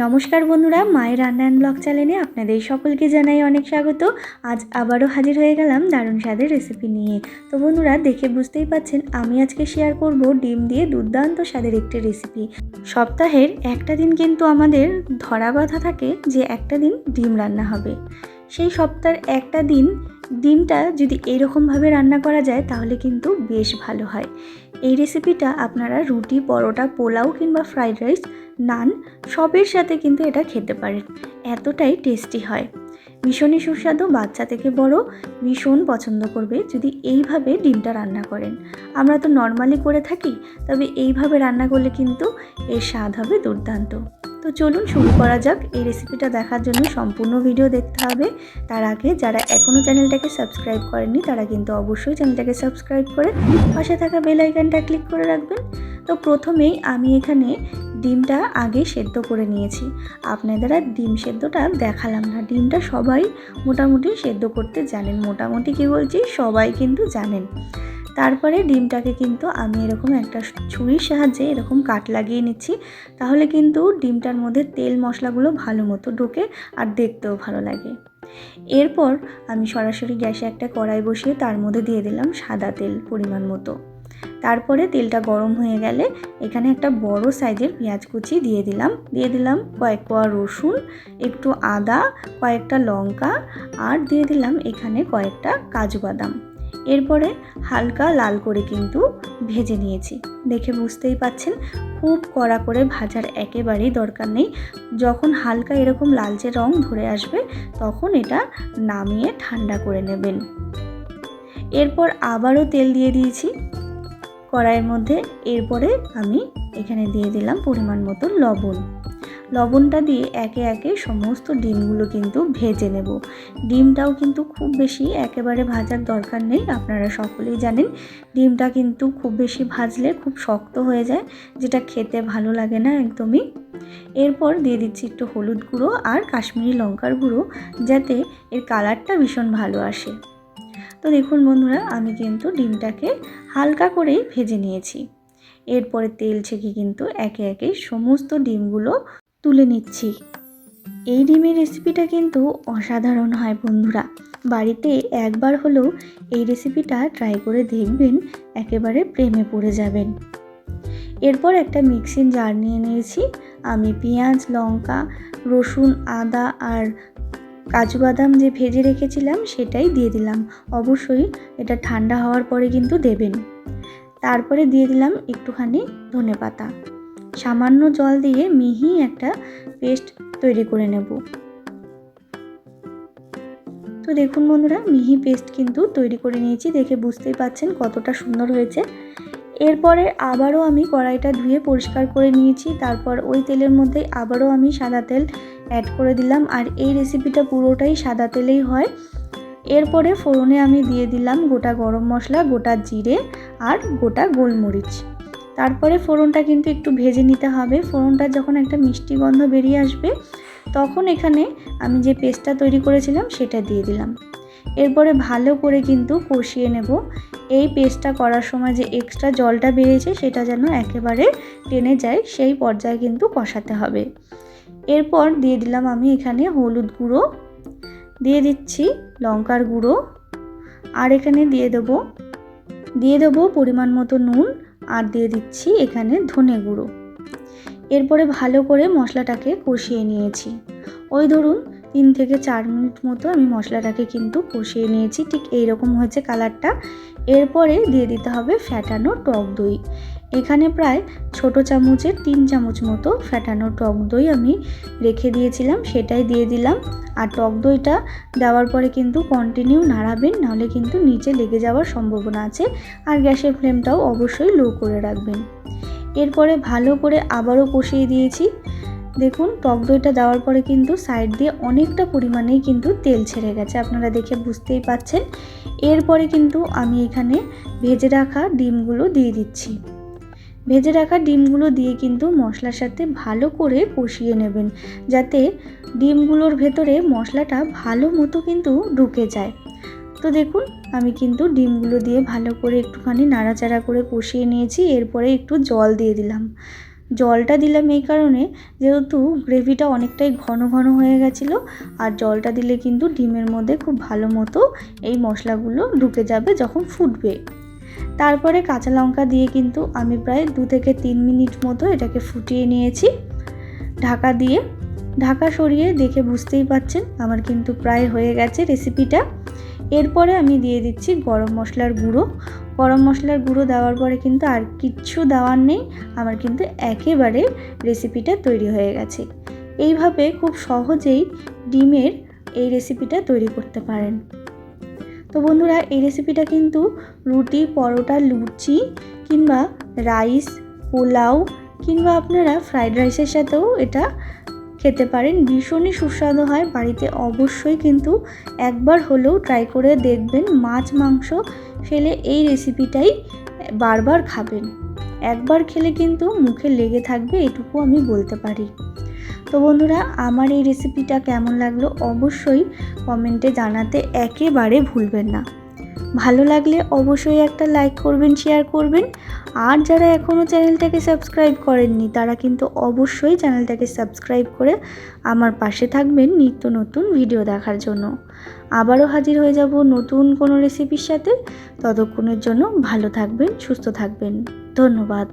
নমস্কার বন্ধুরা, মায়ের রান্না অ্যান্ড ব্লগ চ্যানেলে আপনাদের সকলকে জানাই অনেক স্বাগত। আজ আবারও হাজির হয়ে গেলাম দারুণ স্বাদের রেসিপি নিয়ে। তো বন্ধুরা, দেখে বুঝতেই পাচ্ছেন, আমি আজকে শেয়ার করব ডিম দিয়ে দুর্দান্ত স্বাদের একটি রেসিপি সপ্তাহের একটা দিন কিন্তু আমাদের ধরা বাঁধা থাকে যে একটা দিন ডিম রান্না হবে। সেই সপ্তাহের একটা দিন ডিমটা যদি এইরকমভাবে রান্না করা যায়, তাহলে কিন্তু বেশ ভালো হয়। এই রেসিপিটা আপনারা রুটি, পরোটা, পোলাও কিংবা ফ্রাইড রাইস নান সবের সাথে কিন্তু এটা খেতে পারেন। এতটাই টেস্টি হয়। ভীষণই সুস্বাদু, বাচ্চা থেকে বড়, ভীষণ পছন্দ করবে যদি এইভাবে ডিমটা রান্না করেন। আমরা তো নর্মালি করে থাকি, তবে এইভাবে রান্না করলে কিন্তু এর স্বাদ হবে দুর্দান্ত। তো চলুন শুরু করা যাক। এই রেসিপিটা দেখার জন্য সম্পূর্ণ ভিডিও দেখতে হবে। তার আগে যারা এখনও চ্যানেলটাকে সাবস্ক্রাইব করেননি, তারা কিন্তু অবশ্যই চ্যানেলটাকে সাবস্ক্রাইব করে পাশে থাকা বেল আইকনটা ক্লিক করে রাখবেন। তো প্রথমেই আমি এখানে ডিমটা আগে সেদ্ধ করে নিয়েছি। আপনাদের আর ডিম সেদ্ধটা দেখালাম না। ডিমটা সবাই মোটামুটি সেদ্ধ করতে জানেন। মোটামুটি কী বলছি? সবাই কিন্তু জানেন। তারপরে ডিমটাকে কিন্তু আমি এরকম একটা ছুরির সাহায্যে এরকম কাট লাগিয়ে নিচ্ছি। তাহলে কিন্তু ডিমটার মধ্যে তেল মশলাগুলো ভালো মতো ঢোকে আর দেখতেও ভালো লাগে। এরপর আমি সরাসরি গ্যাসে একটা কড়াই বসিয়ে তার মধ্যে দিয়ে দিলাম সাদা তেল পরিমাণ মতো। তারপরে তেলটা গরম হয়ে গেলে এখানে একটা বড় সাইজের পেঁয়াজ কুচি দিয়ে দিলাম। দিয়ে দিলাম কয়েক কোয়া রসুন, একটু আদা, কয়েকটা লঙ্কা আর দিয়ে দিলাম এখানে কয়েকটা কাজু বাদাম। এরপরে হালকা লাল করে কিন্তু ভেজে নিয়েছি। দেখে বুঝতেই পাচ্ছেন, খুব কড়া করে ভাজার একেবারেই দরকার নেই। যখন হালকা এরকম লালচে রং ধরে আসবে, তখন এটা নামিয়ে ঠান্ডা করে নেবেন। এরপর আবারও তেল দিয়ে দিয়েছি। কড়াইয়ের মধ্যে এরপরে আমি এখানে দিয়ে দিলাম পরিমাণ মতো লবণ। লবণটা দিয়ে একে একে সমস্ত ডিমগুলো কিন্তু ভেজে নেব। ডিমটাও কিন্তু খুব বেশি একেবারে ভাজার দরকার নেই, আপনারা সকলেই জানেন। ডিমটা কিন্তু খুব বেশি ভাজলে খুব শক্ত হয়ে যায়, যেটা খেতে ভালো লাগে না একদমই। এরপর দিয়ে দিচ্ছি একটু হলুদ গুঁড়ো আর কাশ্মীরি লঙ্কার গুঁড়ো, যাতে এর কালারটা ভীষণ ভালো আসে। তো দেখুন বন্ধুরা, আমি কিন্তু ডিমটাকে হালকা করেই ভেজে নিয়েছি। এরপরে তেল ছেঁকে কিন্তু একে একে সমস্ত ডিমগুলো তুলে নিচ্ছি। এই ডিমের রেসিপিটা কিন্তু অসাধারণ হয় বন্ধুরা। বাড়িতে একবার হলেও এই রেসিপিটা ট্রাই করে দেখবেন, একেবারে প্রেমে পড়ে যাবেন। এরপর একটা মিক্সিং জার নিয়ে নিয়েছি। আমি পেঁয়াজ, লঙ্কা, রসুন, আদা আর কাজু বাদাম যে ভেজে রেখেছিলাম, সেটাই দিয়ে দিলাম। অবশ্যই এটা ঠান্ডা হওয়ার পরে কিন্তু দেবেন। তারপরে দিয়ে দিলাম একটুখানি ধনে পাতা সামান্য জল দিয়ে মিহি একটা পেস্ট তৈরি করে নেব। তো দেখুন বন্ধুরা, মিহি পেস্ট কিন্তু তৈরি করে নিয়েছি, দেখে বুঝতেই পাচ্ছেন কতটা সুন্দর হয়েছে। এরপরে আবারও আমি কড়াইটা ধুয়ে পরিষ্কার করে নিয়েছি, তারপর ওই তেলের মধ্যে আবারও আমি সাদা তেল অ্যাড করে দিলাম, আর এই রেসিপিটা পুরোটাই সাদা তেলেই হয়। এরপরে ফোড়নে আমি দিয়ে দিলাম গোটা গরম মশলা, গোটা জিরে আর গোটা গোলমরিচ। তারপরে ফোড়নটা কিন্তু একটু ভেজে নিতে হবে। ফোড়নটা যখন একটা মিষ্টি গন্ধ বেরিয়ে আসবে, তখন এখানে আমি যে পেস্টটা তৈরি করেছিলাম সেটা দিয়ে দিলাম। এরপরে ভালো করে কিন্তু কষিয়ে নেব। এই পেস্টটা করার সময় যে এক্সট্রা জলটা বেরিয়েছে সেটা যেন একেবারে টেনে যায়, সেই পর্যায়ে কিন্তু কষাতে হবে। এরপর দিয়ে দিলাম আমি এখানে হলুদ গুঁড়ো, দিয়ে দিচ্ছি লঙ্কার গুঁড়ো, আর এখানে দিয়ে দেবো দিয়ে দেবো পরিমাণ মতো নুন আর দিয়ে দিচ্ছি এখানে ধনে গুঁড়ো। এরপরে ভালো করে মশলাটাকে কষিয়ে নিয়েছি। ওই ধরুন তিন থেকে চার মিনিট মতো আমি মশলাটাকে কিন্তু কষিয়ে নিয়েছি, ঠিক এইরকম হয়েছে কালারটা এরপরে দিয়ে দিতে হবে ফ্যাটানো টক দই। এখানে প্রায় ছোট চামচের তিন চামচ মতো ফ্যাটানো টক দই আমি রেখে দিয়েছিলাম, সেটাই দিয়ে দিলাম। আর টক দইটা দেওয়ার পরে কিন্তু কন্টিনিউ নাড়াবেন, নাহলে কিন্তু নিচে লেগে যাওয়ার সম্ভাবনা আছে। আর গ্যাসের ফ্লেমটাও অবশ্যই লো করে রাখবেন। এরপরে ভালো করে আবারও কষিয়ে দিয়েছি। দেখুন, টক দইটা দেওয়ার পরে কিন্তু সাইড দিয়ে অনেকটা পরিমাণেই কিন্তু তেল ছেড়ে গেছে, আপনারা দেখে বুঝতেই পাচ্ছেন। এরপরে কিন্তু আমি এখানে ভেজে রাখা ডিমগুলো দিয়ে দিচ্ছি। ভেজে রাখা ডিমগুলো দিয়ে কিন্তু মশলার সাথে ভালো করে কষিয়ে নেবেন, যাতে ডিমগুলোর ভেতরে মশলাটা ভালো মতো কিন্তু ঢুকে যায়। তো দেখুন, আমি কিন্তু ডিমগুলো দিয়ে ভালো করে একটুখানি নাড়াচাড়া করে কষিয়ে নিয়েছি, এরপরে একটু জল দিয়ে দিলাম। জলটা দিলাম এই কারণে যেহেতু গ্রেভিটা অনেকটাই ঘন ঘন হয়ে গেছিল, আর জলটা দিলে কিন্তু ডিমের মধ্যে খুব ভালো মতো এই মশলাগুলো ঢুকে যাবে যখন ফুটবে। তারপরে কাঁচা লঙ্কা দিয়ে কিন্তু আমি প্রায় দু থেকে তিন মিনিট মতো এটাকে ফুটিয়ে নিয়েছি। ঢাকা দিয়ে। ঢাকা সরিয়ে দেখে বুঝতেই পাচ্ছেন আমার কিন্তু প্রায় হয়ে গেছে রেসিপিটা। এরপরে আমি দিয়ে দিচ্ছি গরম মশলার গুঁড়ো। গরম মশলার গুঁড়ো দেওয়ার পরে কিন্তু আর কিচ্ছু দেওয়ার নেই, আমার কিন্তু একেবারে রেসিপিটা তৈরি হয়ে গেছে। এইভাবে খুব সহজেই ডিমের এই রেসিপিটা তৈরি করতে পারেন। তো বন্ধুরা, এই রেসিপিটা কিন্তু রুটি, পরোটা, লুচি কিংবা রাইস পোলাও কিংবা আপনারা ফ্রাইড রাইসের সাথেও এটা খেতে পারেন। ভীষণই সুস্বাদু হয়। বাড়িতে অবশ্যই কিন্তু একবার হলেও ট্রাই করে দেখবেন। মাছ, মাংস ফেলে এই রেসিপিটাই বারবার খাবেন। একবার খেলে কিন্তু মুখে লেগে থাকবে, এটুকু আমি বলতে পারি। তো বন্ধুরা, আমার এই রেসিপিটা কেমন লাগল অবশ্যই কমেন্টে জানাতে একেবারে ভুলবেন না। ভালো লাগলে অবশ্যই একটা লাইক করবেন শেয়ার করবেন। আর যারা এখনও চ্যানেলটাকে সাবস্ক্রাইব করেননি, তারা কিন্তু অবশ্যই চ্যানেলটাকে সাবস্ক্রাইব করে আমার পাশে থাকবেন নিত্য নতুন ভিডিও দেখার জন্য। আবারও হাজির হয়ে যাব নতুন কোনো রেসিপির সাথে। ততক্ষণের জন্য ভালো থাকবেন, সুস্থ থাকবেন। ধন্যবাদ।